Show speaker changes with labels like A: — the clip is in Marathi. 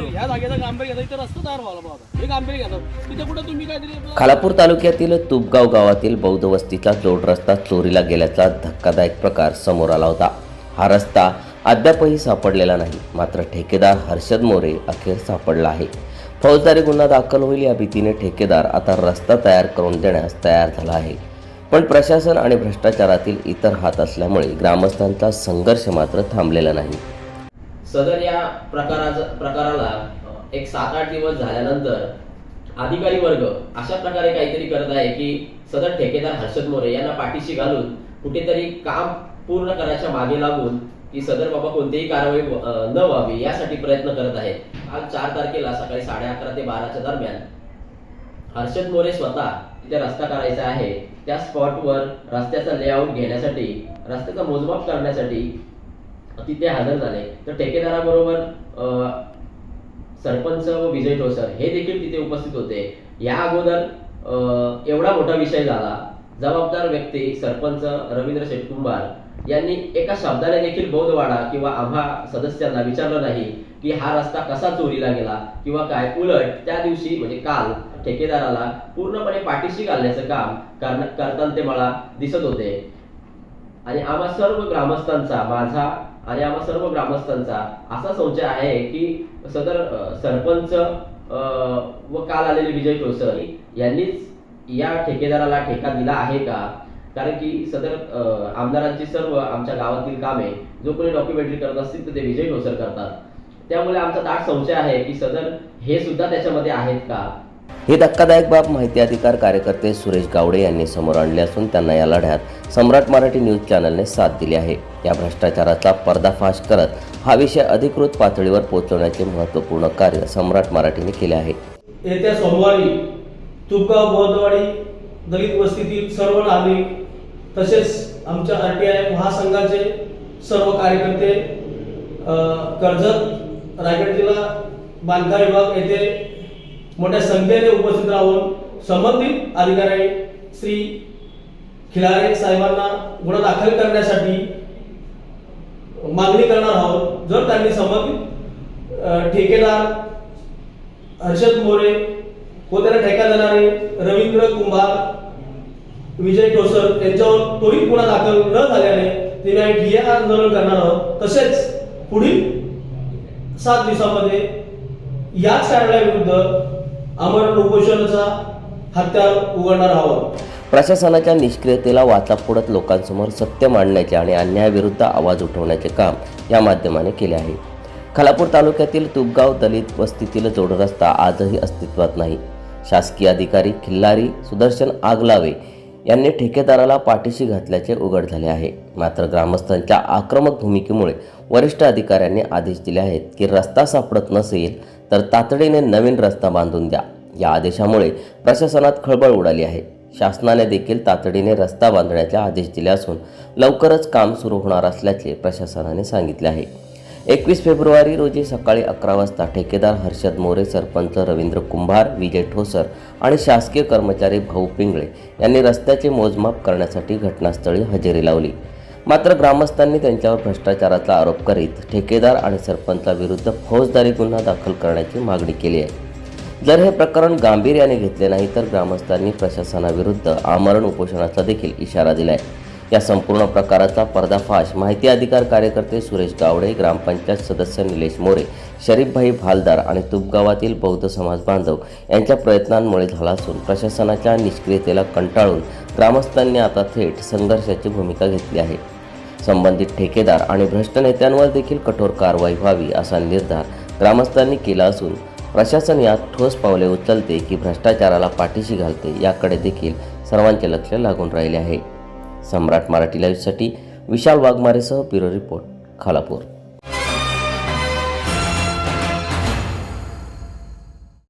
A: ह्या जागेचा गांभीर्य घेता इथं रस्ता तयार व्हायला पाहिजे हे गांभीर्य घेतात तिथे कुठं तुम्ही काहीतरी आपलं-
B: खालापूर तालुक्यातील तुपगाव गावातील बौद्ध वस्तीचा जोड रस्ता चोरीला गेल्याचा धक्कादायक प्रकार समोर आला होता. हा रस्ता अद्यापही सापडलेला नाही. मात्र ठेकेदार हर्षद मोरे अखेर सापडला आहे. फौजदारी गुन्हा दाखल होईल या भीतीने ठेकेदार आता रस्ता तयार करून देण्यास तयार झाला आहे. पण प्रशासन आणि भ्रष्टाचारातील इतर हात असल्यामुळे ग्रामस्थांचा संघर्ष मात्र थांबलेला नाही.
C: सदर या प्रकाराचा प्रकाराला एक सात आठ दिवस झाल्यानंतर अधिकारी वर्ग अशा प्रकारे काहीतरी करत आहे की सदर ठेकेदार हर्षद मोरे यांना पाठीशी घालून कुठेतरी काम पूर्ण करायच्या मागे लागून की सदर बाबा कोणतीही कारवाई न व्हावी यासाठी प्रयत्न करत आहेत. आज चार तारखेला सकाळी साडे अकरा ते बाराच्या दरम्यान हर्षद मोरे स्वतः तिथे रस्ता करायचा आहे. त्या स्पॉटवर रस्त्याचा लेआउट घेण्यासाठी रस्त्याचा मोजमाप करण्यासाठी तिथे हजर झाले. तर ठेकेदाराबरोबर सरपंच व विजय ठोसर हे देखील तिथे उपस्थित होते. या अगोदर एवढा मोठा विषय झाला. जबाबदार व्यक्ती सरपंच रवींद्र शेटकुंभार यांनी एका शब्दाने देखील बौद्धवाडा किंवा आम्हा सदस्यांना विचारलं नाही की हा रस्ता कसा चोरीला गेला किंवा काय उलट त्या दिवशी म्हणजे काल ठेकेदाराला पूर्णपणे पाठीशी घालण्याचं काम करताना ते मला दिसत होते. आणि आम्हा सर्व ग्रामस्थांचा माझा आणि आम्हा सर्व ग्रामस्थांचा असा संशय आहे की सदर सरपंच व काल आलेले विजय ठोसर यांनीच या ठेकेदाराला ठेका दिला आहे का? कारण की सदर आमदारांची सर्व आमच्या गावातील कामे जो कोणी डॉक्युमेंटरी करत असतील तर ते विजय ठोसर करतात. त्यामुळे आमचा दाट संशय आहे की सदर हे सुद्धा त्याच्यामध्ये आहेत का?
B: ही धक्कादायक बाब माहिती अधिकार कार्यकर्ते सुरेश गावडे यांनी समोर आणले असून त्यांना या लढ्यात सम्राट मराठी न्यूज चॅनलने साथ दिली आहे. या भ्रष्टाचाराचा पर्दाफाश करत हा विषय अधिकृत पातळीवर पोहोचवण्याचे महत्त्वपूर्ण कार्य सम्राट मराठीने केले आहे.
A: येत्या सोमवारी तुपगाव बौद्धवाडी दलित वस्तीतील सर्व नागरिक तसेच आमच्या आर टी आय महासंघाचे सर्व कार्यकर्ते कर्जत रायगड जिल्हा बांधकाम विभाग येथे मोठ्या संख्येने उपस्थित राहून संबंधित अधिकारी श्री खिलारे साहेबांना गुन्हा दाखल करण्यासाठी मागणी करणार आहोत. जर त्यांनी संबंधित ठेकेदार हर्षद मोरे व त्याला ठेका देणारे रवींद्र कुंभार विजय टोसर यांच्यावर त्वरित गुन्हा दाखल न झाल्याने ते आम्ही आंदोलन करणार आहोत. तसेच पुढील सात दिवसामध्ये याच कारणाविरुद्ध अमर उपोषणाचा हत्यार उघडणार आहोत.
B: प्रशासनाच्या निष्क्रियतेला वाचा फोडत लोकांसमोर सत्य मांडण्याचे आणि अन्यायाविरुद्ध आवाज उठवण्याचे काम या माध्यमाने केले आहे. खालापूर तालुक्यातील तुपगाव दलित वस्तीतील जोडरस्ता आजही अस्तित्वात नाही. शासकीय अधिकारी खिल्लारी सुदर्शन आगलावे यांनी ठेकेदाराला पाठीशी घातल्याचे उघड झाले आहे. मात्र ग्रामस्थांच्या आक्रमक भूमिकेमुळे वरिष्ठ अधिकाऱ्यांनी आदेश दिले आहेत की रस्ता सापडत नसेल तर तातडीने नवीन रस्ता बांधून द्या. या आदेशामुळे प्रशासनात खळबळ उडाली आहे. शासनाने देखील तातडीने रस्ता बांधण्याचे आदेश दिले असून लवकरच काम सुरू होणार असल्याचे प्रशासनाने सांगितले आहे. एकवीस फेब्रुवारी रोजी सकाळी अकरा वाजता ठेकेदार हर्षद मोरे सरपंच रवींद्र कुंभार विजय ठोसर आणि शासकीय कर्मचारी भाऊ पिंगळे यांनी रस्त्याचे मोजमाप करण्यासाठी घटनास्थळी हजेरी लावली. मात्र ग्रामस्थांनी त्यांच्यावर भ्रष्टाचाराचा आरोप करीत ठेकेदार आणि सरपंचाविरुद्ध फौजदारी गुन्हा दाखल करण्याची मागणी केली आहे. जर हे प्रकरण गांभीर्याने घेतले नाही तर ग्रामस्थांनी प्रशासनाविरुद्ध आमरण उपोषणाचा देखील इशारा दिला आहे या संपूर्ण प्रकाराचा पर्दाफाश. माहिती अधिकार कार्यकर्ते सुरेश गावडे ग्रामपंचायत सदस्य निलेश मोरे शरीफभाई भालदार आणि तुपगावातील बौद्ध समाज बांधव यांच्या प्रयत्नांमुळे झाला असून प्रशासनाच्या निष्क्रियतेला कंटाळून ग्रामस्थांनी आता थेट संघर्षाची भूमिका घेतली आहे. संबंधित ठेकेदार आणि भ्रष्ट नेत्यांवर देखील कठोर कारवाई व्हावी असा निर्धार ग्रामस्थांनी केला असून प्रशासन यात ठोस पावले उचलते की भ्रष्टाचाराला पाठीशी घालते याकडे देखील सर्वांचे लक्ष लागून राहिले आहे. सम्राट मराठी लाईव्हसाठी विशाल वाघमारेसह ब्युरो रिपोर्ट खालापूर.